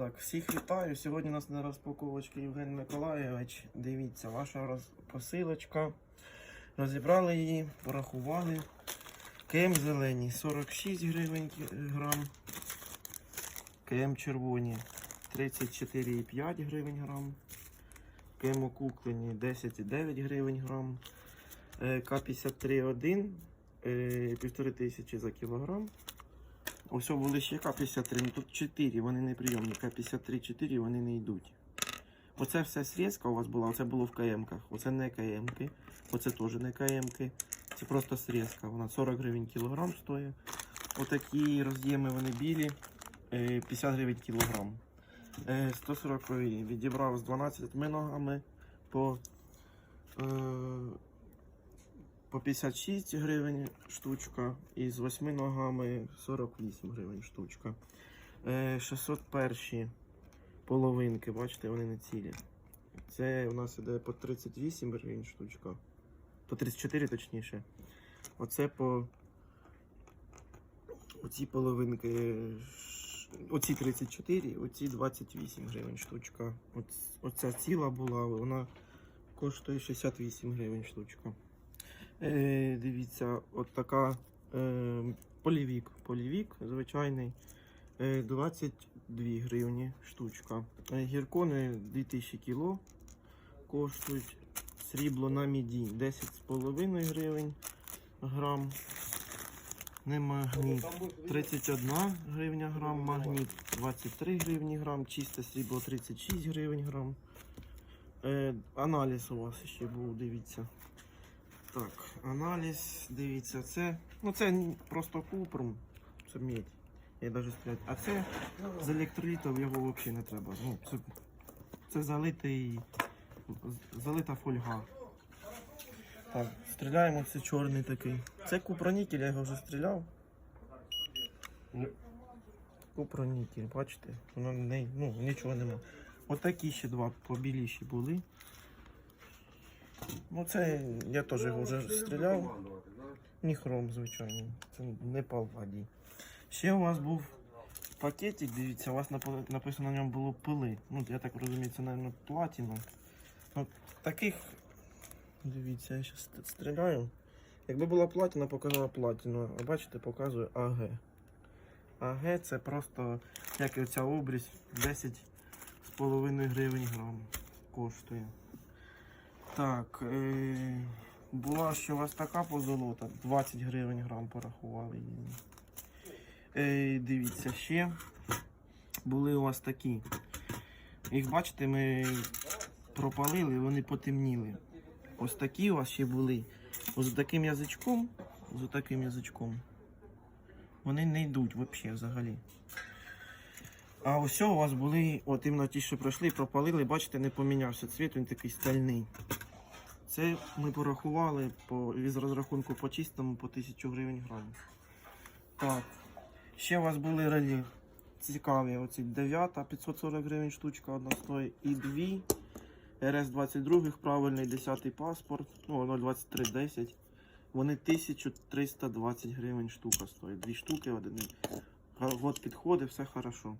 Так, всіх вітаю. Сьогодні у нас на розпаковочці Євген Миколаєвич. Дивіться, ваша роз... посилочка. Розібрали її, порахували. КМ зелені 46 гривень грам. КМ червоні 34,5 гривень грам. КМ окуклені 10,9 гривень грам. Е, К53,1 е, півтори тисячі за кілограм. Ось були ще К-53, ну тут 4, вони не прийомні. К-53, 4, вони не йдуть. Оце все срізка у вас була, оце було в КМ-ках. Оце не КМ-ки, оце теж не КМ-ки. Це просто срізка. Вона 40 гривень кілограм стоїть. Отакі роз'єми вони білі, е, 50 гривень кілограм. Е, 140 відібрав з 12 ногами по, е, по 56 гривень штучка і з 8 ногами 48 гривень штучка. Е, 601 половинки, бачите, вони не цілі. Це у нас іде по 38 гривень штучка. По 34 точніше. Оце по оці половинки. Оці 34, оці 28 гривень штучка. Оця ціла була, вона коштує 68 гривень штучка. Е, дивіться, от така е, полівік. Полівік звичайний. Е, 22 гривні штучка. Е, гіркони 2000 кіло коштують. Срібло на міді 10,5 гривень грам. Не магніт 31 гривня грам, магніт 23 гривні грам, чисте срібло 36 гривень грам. Е, аналіз у вас ще був, дивіться. Так, аналіз, дивіться, це. Ну це просто купрум. Це медь. Я навіть стріляти. А це з електролітом його взагалі не треба. Ну, це, це залитий. Залита фольга. Так, стріляємо, це чорний такий. Це купронікель, я його вже стріляв. Купронікель, бачите? Воно не, ну, нічого нема. Отакі ще два побіліші були. Ну це я теж його вже стріляв. Ні хром, звичайно. Це не палваді. Ще у вас був пакетик, дивіться, у вас написано на ньому було пили. Ну, я так розумію, це, мабуть, платіна. Ну, таких, дивіться, я зараз стріляю. Якби була платіна, показала платіну. А бачите, показує АГ. АГ це просто, як і оця обрізь, 10,5 гривень грам коштує. Так, е, була ще у вас така позолота, 20 гривень грам порахували її. Е, дивіться, ще були у вас такі. Їх бачите, ми пропалили, вони потемніли. Ось такі у вас ще були. З таким язичком, з таким язичком. Вони не йдуть взагалі взагалі. А ось у вас були, от іменно ті, що пройшли, пропалили, бачите, не помінявся цвіт, він такий стальний. Це ми порахували по, із розрахунку по чистому по 1000 гривень грам. Так. Ще у вас були релі цікаві. Оці 9 540 гривень штучка одна стоїть. І дві РС-22, правильний 10 паспорт, ну 02310. Вони 1320 гривень штука стоїть. Дві штуки один. Год підходить, все хорошо.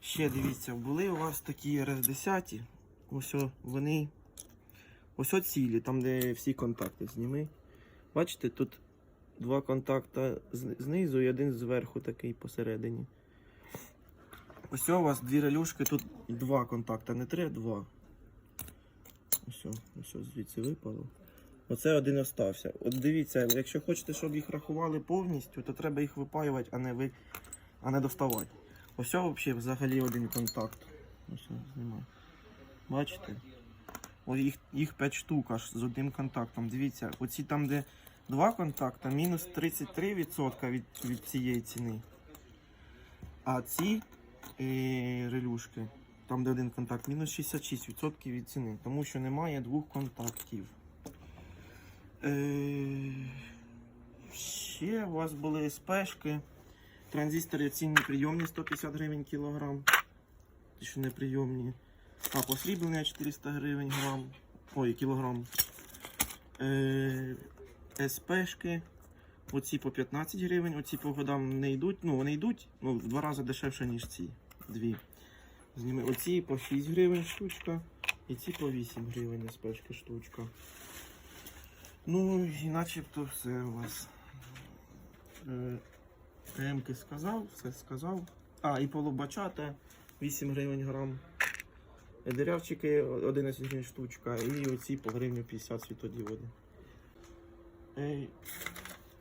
Ще дивіться, були у вас такі РС-10. Ось вони. Ось цілі, там де всі контакти зніми. Бачите, тут два контакти знизу і один зверху такий посередині. Ось у вас дві релюшки, тут два контакти, не три, а два. Ось, ось звідси випало. Оце один остався. От дивіться, якщо хочете, щоб їх рахували повністю, то треба їх випаювати, а не, ви... а не доставати. Ось взагалі взагалі один контакт. Бачите? О, їх, їх 5 штук аж з одним контактом. Дивіться, оці там, де два контакта, мінус 33% від, від цієї ціни. А ці е, релюшки, там де один контакт, мінус 66% від ціни, тому що немає двох контактів. Е, ще у вас були спешки. Транзистори цінні прийомні 150 гривень кілограм. Ті, що неприйомні. А, посріблення 400 гривень грам. Ой, кілограм. Е, СПшки. Оці по 15 гривень, оці по годам не йдуть. Ну, вони йдуть, ну, в два рази дешевше, ніж ці дві. Зніми. Оці по 6 гривень штучка, і ці по 8 гривень спешки штучка. Ну, і начебто все у вас. ТМки сказав, все сказав. А, і полубачата 8 гривень грам. Дирявчики 11 гривень штучка. І оці по гривню 50 світодіоди.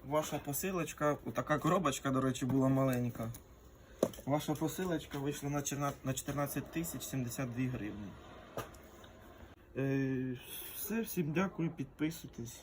Ваша посилочка, така коробочка, до речі, була маленька. Ваша посилочка вийшла на 14 тисяч 72 гривні. Все, всім дякую, підписуйтесь.